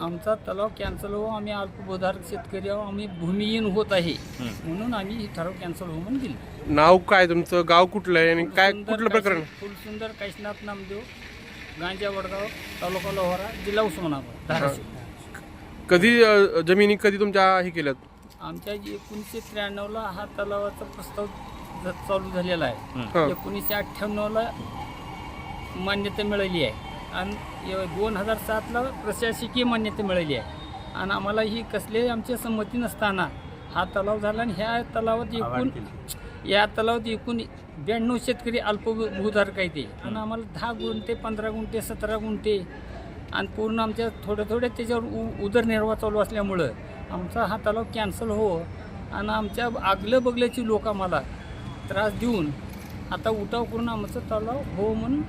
आमचा तलाव कॅन्सल हो आम्ही अल्पभूधारक शेतकरी आहो आम्ही भूमिहीन होत आहे. म्हणून आम्ही ही ठराव कॅन्सल हो म्हणून दिली. नाव काय तुमचं? गाव कुठलं आहे आणि काय कुठलं प्रकरण? फुलसुंदर काशीनाथ नामदेव गांजा वडगाव तालुका लोहारा जिल्हा उस्मानाबाद धाराशिव. कधी अ, जमिनी कधी तुमच्या हे केल्यात? आमच्या एकोणीसशे त्र्याण्णवला हा तलावाचा प्रस्ताव ज- चालू झालेला आहे. हं. एकोणीसशे अठ्ठ्याण्णवला मान्यता मिळाली आहे. आणि दोन हजार सातला प्रशासकीय मान्यता मिळाली आहे. आणि आम्हाला ही कसल्याही आमची संमती नसताना हा तलाव झाला आणि ह्या तलावात एकूण या तलावात एकूण ब्याण्णव शेतकरी अल्पभूधारक आहेत ते. आणि आम्हाला दहा गुंठे पंधरा गुंठे सतरा गुंठे आणि पूर्ण आमच्या थोडे थोडे त्याच्यावर उ उदरनिर्वाह चालू असल्यामुळं आमचा हा तलाव कॅन्सल हो. आणि आमच्या आगलं बगल्याची लोक आम्हाला त्रास देऊन आता उठाव करून आमचं तलाव हो म्हणून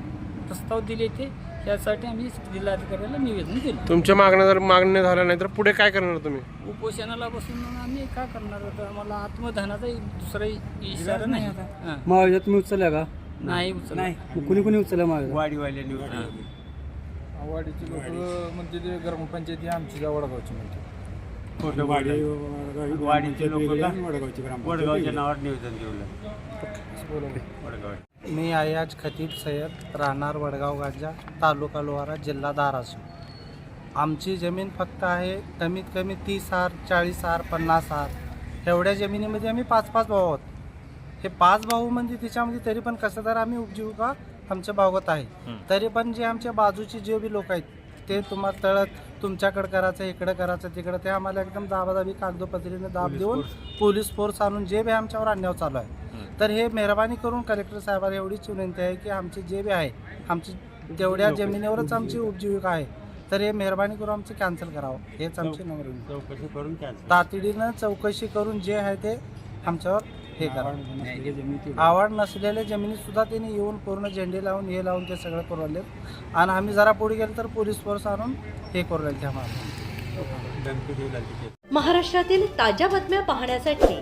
प्रस्ताव दिले ते. त्यासाठी आम्ही जिल्हाधिकाऱ्याला निवेदन दिलं. तुमच्या मागण्या जर मागण्या झाल्या नाही तर पुढे काय करणार तुम्ही? उपोषणाला बसून आम्ही काय करणार होतो आम्हाला आत्मधनाचा दुसरा इशारा नाही हां. महाविद्यात तुम्ही उचलल्या का? नाही उचलला. मग कुणी कुणी उचलल्या महाविद्यात वाडीची लोक म्हणजे ते ग्रामपंचायती आमची ज्या वडगावची म्हणते. वाडीचे लोक वडगावच्या नावावर निवेदन ठेवलं वडगाव मी अयाज खतीब सय्यद राहणार वडगाव गांजा तालुका लोहारा जिल्हा धाराशिव. आमची जमीन फक्त आहे कमीत कमी तीस हार चाळीस हार पन्नास हार. एवढ्या जमिनीमध्ये आम्ही पाच पाच भाऊ आहोत. हे पाच भाऊ म्हणजे त्याच्यामध्ये तरी पण कसं तर आम्ही उपजीविका आमच्या भागवत आहे. तरी पण जे आमच्या बाजूचे जे बी लोक आहेत ते तुम्हाला तळत तुमच्याकडं करायचं इकडं करायचं तिकडं ते आम्हाला एकदम दाबादाबी कागदोपत्रीने दाब देऊन पोलीस फोर्स आणून जे बी आमच्यावर अन्याय चालू आहे. तर हे मेहरबानी करून कलेक्टर साहेबांना एवढीच विनंती आहे की आमचे जे बी आहे आमची तेवढ्या जमिनीवरच आमची उपजीविका आहे तर हे मेहरबानी करून आमचं कॅन्सल करावं. हेच आमची नम्र विनंती. चौकशी करून तातडीनं चौकशी करून जे आहे ते आमच्यावर हे करा. आवड नसलेल्या जमिनीत सुद्धा त्यांनी येऊन पूर्ण झेंडे लावून हे लावून ते सगळं करू राहिले आणि आम्ही जरा पुढे गेलो तर पोलीस फोर्स आणून हे करू राहिले ते आम्हाला महाराष्ट्रातील ताज्या बातम्या पाहण्यासाठी